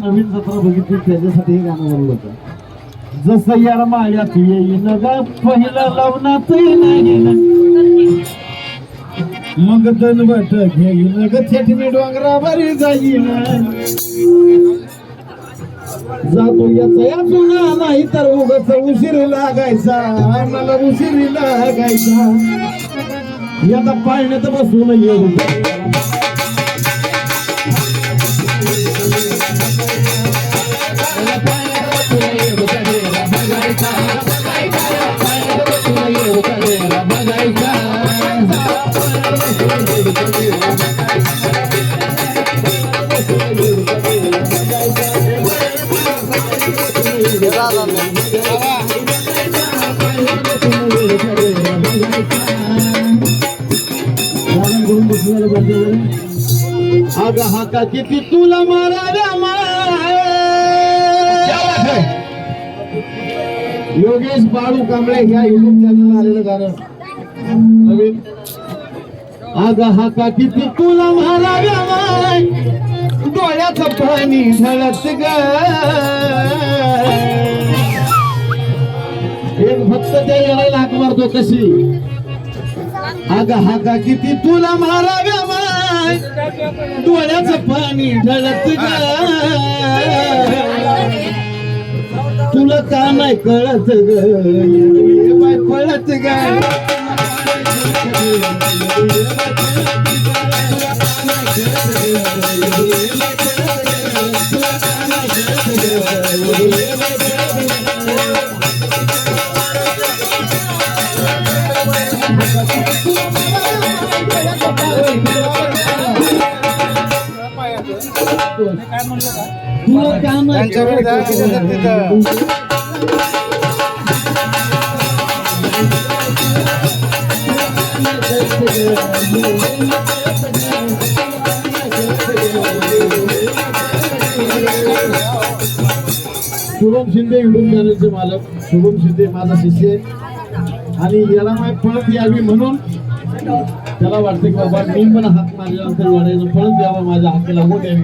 नवीन जत्रा बघितली त्याच्यासाठी हे गाणं बोललं होतं. जसं यार मायात येईन ग पहिलं लवणात नाही मग दनवट घेईन ग थेटमी डोंगरावर जाईन. जातो याचा. या जुना नाही तर उगाच उशीर लागायचा. मला उशीर लागायचा. याचा पाळण्यात बसून येऊ अग हा का किती तुला माराव्या माय योगेश बाळू कांबळे ह्या युट्यूब चॅनल आलेलं गाणं. नवीन. अग हा का किती तुला माराव्या माय डोळ्याचं पाणी ढळत ग. एक भक्त त्या याला लाक मारतो कशी? अग हा का किती तुला माराव्या काय? डोळ्याच पाणी ढळत ग तुला का नाही कळत ग? कळत ग तुला का त्यांच्याकडे शुभम शिंदे युट्यूब चॅनलचे मालक. शुभम शिंदे माझा शिष्य आणि याला माय पळत यावी म्हणून त्याला वाटते की बाबा मी पण हात मारल्यानंतर वाढायचं पळत यावं माझ्या हाकेला लागू द्यावी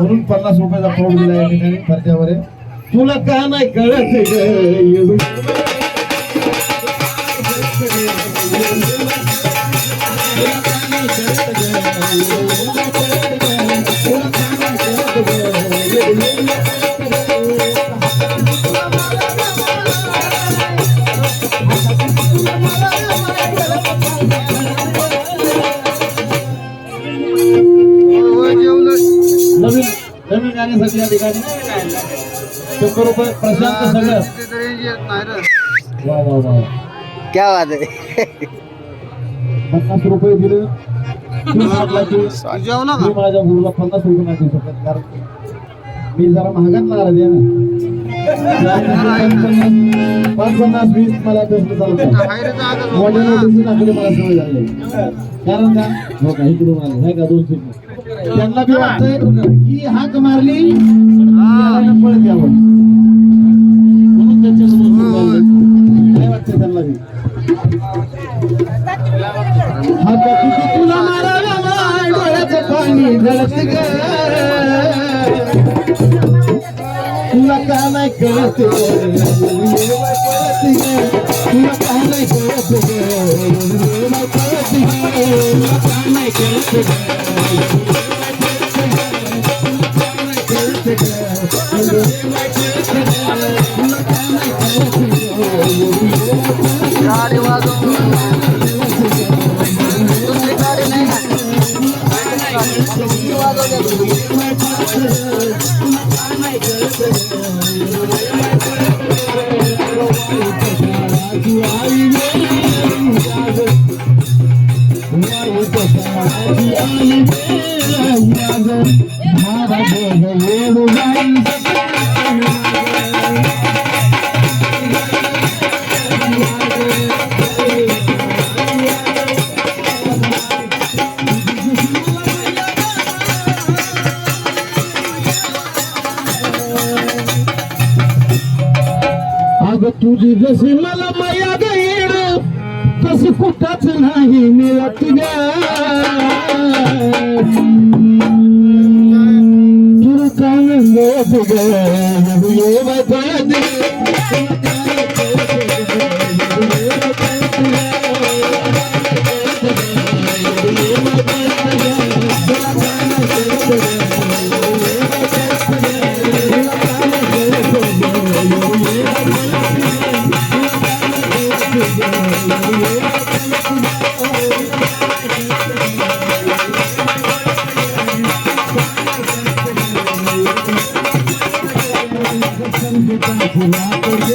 म्हणून पन्नास रुपयाचा पाऊल दिला या ठिकाणी फरच्यावर आहे. तुला का नाही कळत या ठिकाणी शंभर रुपये प्रशांत सगळं. वा वा वा. क्या बात आहे. पन्नास रुपये दिले. मी म्हटलं की? मी माझ्या गुरुला पन्नास रुपये नाही देऊ शकत कारण मी जरा महागात आहे ना. पाच पन्नास वीस मला बेस्ट चालतं मला सवय झाली. कारण का? हो का इकडे मला नाही का दोनशे त्यांना बी वाटतंय की हाक मारली. याला पळत यावं. म्हणून बोललोय. काय वाटतंय त्यांना बी? हाका तुला मारायला डोळ्याचं पाणी गळत ग. तुला का नाही कळत. तुला का नाही कळत. तुला का नाही कळत? अग तुझी जशी मला माया गैर तशी कुठंच नाही मिळत ग तुला कान गोप इकडून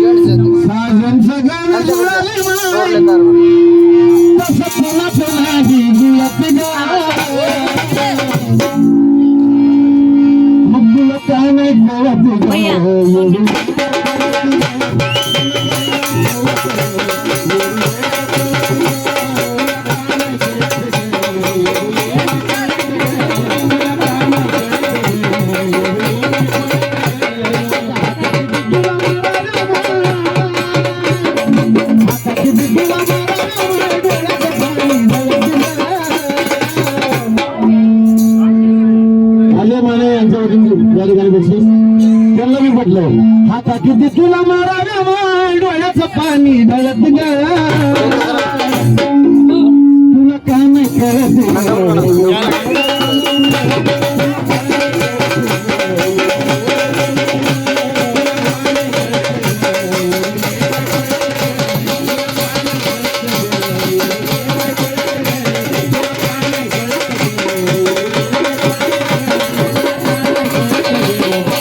साजनचं गाणं जुळलं म्हटलं हाता किती तुला मारा माय डोळ्याचं पाणी डळत ग तुला काय नाही करत?